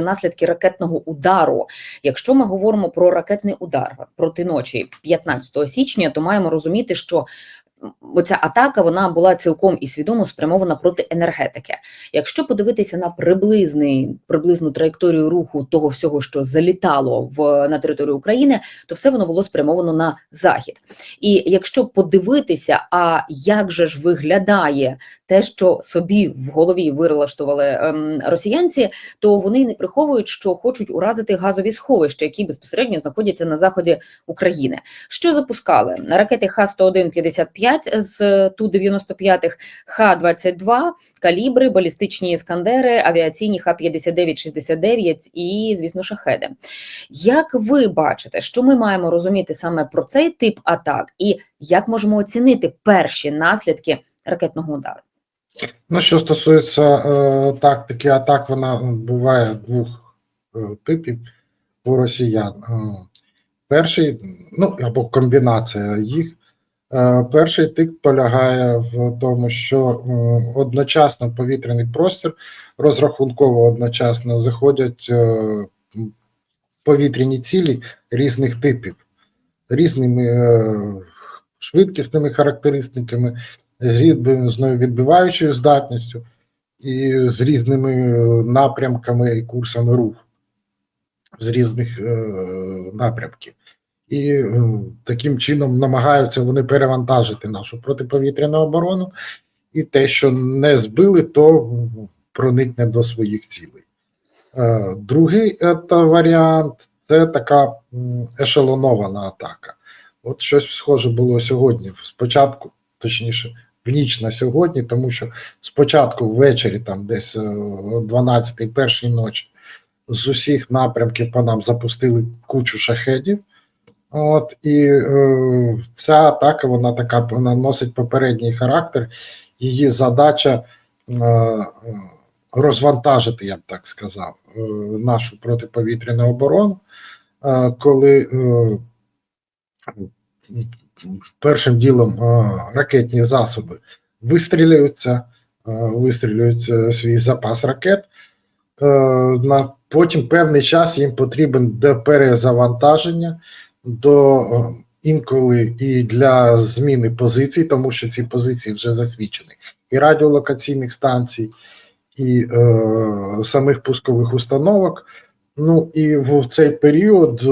наслідки ракетного удару. Якщо ми говоримо про ракетний удар проти ночі 15 січня, то маємо розуміти, що оця атака вона була цілком і свідомо спрямована проти енергетики. Якщо подивитися на приблизний приблизну траєкторію руху того всього, що залітало в на територію України, то все воно було спрямовано на захід. І якщо подивитися, а як же ж виглядає те, що собі в голові вилаштували ем, росіянці, то вони не приховують, що хочуть уразити газові сховища, які безпосередньо знаходяться на заході України. Що запускали ракети Х-101-55 з Ту-95, Х-22, калібри, балістичні іскандери, авіаційні Х-59-69 і, звісно, шахеди. Як ви бачите, що ми маємо розуміти саме про цей тип атак, і як можемо оцінити перші наслідки ракетного удару? Ну, що стосується е, тактики атак, вона буває двох е, типів у росіян. Е, перший, ну або комбінація їх. Е, перший тип полягає в тому, що е, одночасно повітряний простір розрахунково одночасно заходять е, повітряні цілі різних типів, різними е, швидкісними характеристиками, з відбиваючою здатністю і з різними е, напрямками і курсами руху з різних е, напрямків. І е, таким чином намагаються вони перевантажити нашу протиповітряну оборону, і те, що не збили, то проникне до своїх цілей. Другий варіант це така ешелонована атака. От щось схоже було сьогодні. Спочатку, точніше, в ніч на сьогодні, тому що спочатку ввечері, там десь е, о 12-й першій ночі, з усіх напрямків по нам запустили кучу шахедів. От і е, ця атака, вона така вона носить попередній характер. Її задача е, розвантажити, я б так сказав, е, нашу протиповітряну оборону, е, коли е, першим ділом е, ракетні засоби вистрілюються, е, вистрілюють е, свій запас ракет. На потім певний час їм потрібен до перезавантаження, до інколи і для зміни позицій, тому що ці позиції вже засвідчені, і радіолокаційних станцій, і е, самих пускових установок. Ну і в цей період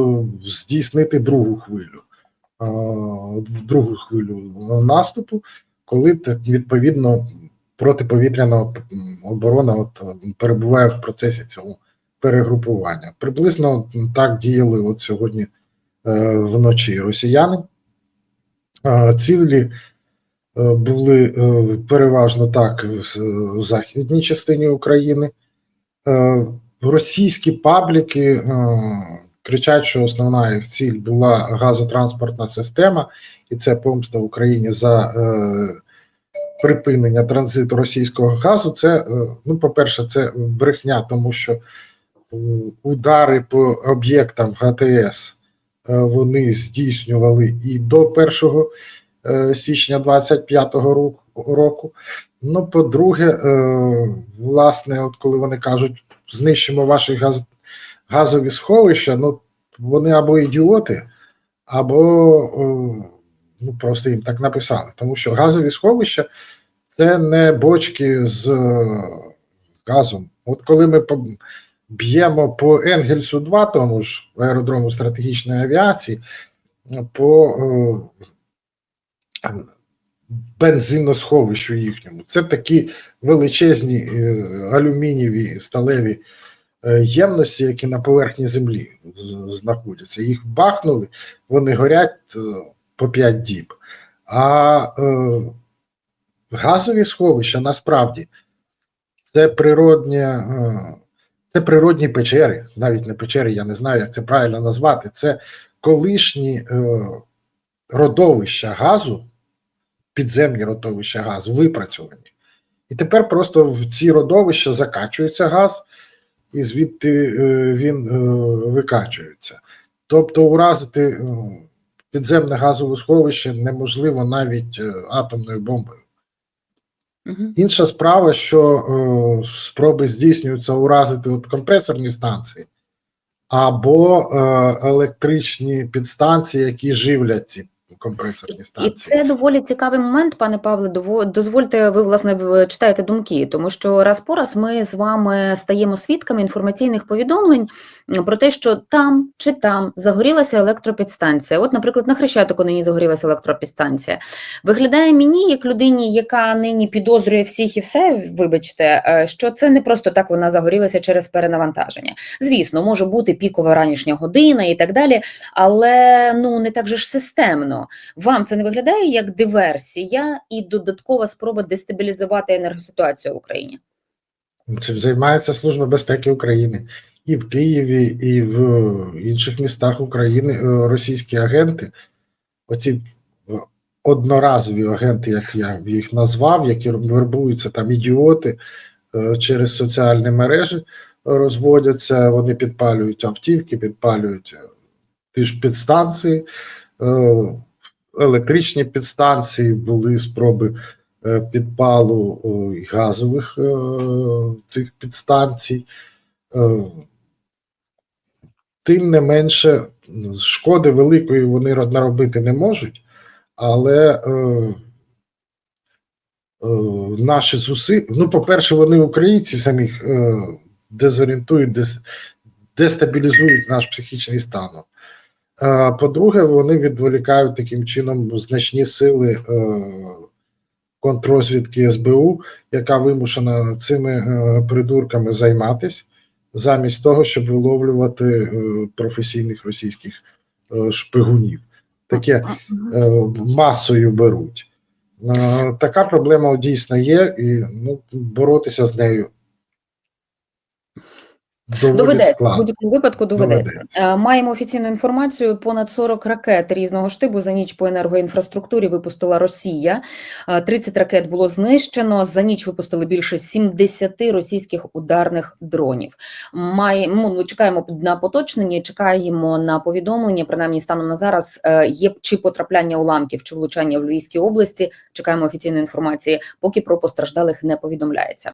здійснити другу хвилю, другу хвилю наступу, коли відповідно протиповітряна оборона от, перебуває в процесі цього перегрупування. Приблизно так діяли от сьогодні е, вночі росіяни. Е, Цілі е, були переважно так в в західній частині України. Російські пабліки кричать, що основна їх ціль була газотранспортна система, і це помста Україні за е, припинення транзиту російського газу. Це, е, ну, по-перше, це брехня, тому що е, удари по об'єктам ГТС е, вони здійснювали і до 1 е, січня 25-го року- року. Ну, по-друге, е, власне, от коли вони кажуть, знищимо ваші газ, газові сховища, ну вони або ідіоти, або ну, просто їм так написали. Тому що газові сховища це не бочки з е, газом. От коли ми б'ємо по Енгельсу 2, тому ж аеродрому стратегічної авіації, по бензиносховищу їхньому. Це такі величезні е, алюмінієві сталеві ємності, які на поверхні землі знаходяться. Їх бахнули, вони горять е, по 5 діб. А е, газові сховища насправді це природні, е, це природні печери, навіть не печери, я не знаю, як це правильно назвати. Це колишні е, родовища газу, підземні родовища газу, випрацьовані. І тепер просто в ці родовища закачується газ, і звідти е, він е, викачується. Тобто уразити е, підземне газове сховище неможливо навіть атомною бомбою. Інша справа, що спроби здійснюються уразити от компресорні станції або електричні підстанції, які живлять ці компресорні І це доволі цікавий момент, пане Павле. Дозвольте, ви власне читаєте думки, тому що раз по раз ми з вами стаємо свідками інформаційних повідомлень про те, що там чи там загорілася електропідстанція. От, наприклад, на Хрещатику нині загорілася електропідстанція. Виглядає мені, як людині, яка нині підозрює всіх і все, вибачте, е, що це не просто так вона загорілася через перенавантаження. Звісно, може бути пікова ранішня година і так далі, але ну не так же ж системно. Вам це не виглядає як диверсія і додаткова спроба дестабілізувати енергоситуацію в Україні? Цим займається Служба безпеки України. І в Києві, і в інших містах України е, російські агенти, оці е, одноразові агенти, як я їх назвав, які вербуються там ідіоти е, через соціальні мережі, розводяться, вони підпалюють автівки, підпалюють е, ті ж підстанції, е, електричні підстанції, були спроби е, підпалу газових е, цих підстанцій. Е, Тим не менше, шкоди великої вони наробити не можуть, але наші зусилля, ну, по-перше, вони українців самих дезорієнтують, дес, дестабілізують наш психічний стан. По-друге, вони відволікають таким чином значні сили е, контррозвідки СБУ, яка вимушена цими е, придурками займатися, замість того, щоб виловлювати е, професійних російських шпигунів. Таке масою беруть. Така проблема дійсно є, і ну, боротися з нею Доведеться в будь-якому випадку доведеться. Доведеться. Е, Маємо офіційну інформацію. Понад 40 ракет різного штибу за ніч по енергоінфраструктурі випустила Росія. Е, 30 ракет було знищено. За ніч випустили більше 70 російських ударних дронів. Маємо ну, чекаємо на поточнення, чекаємо на повідомлення. Принаймні станом на зараз е, є чи потрапляння уламків, чи влучання в Львівській області. Чекаємо офіційної інформації. Поки про постраждалих не повідомляється.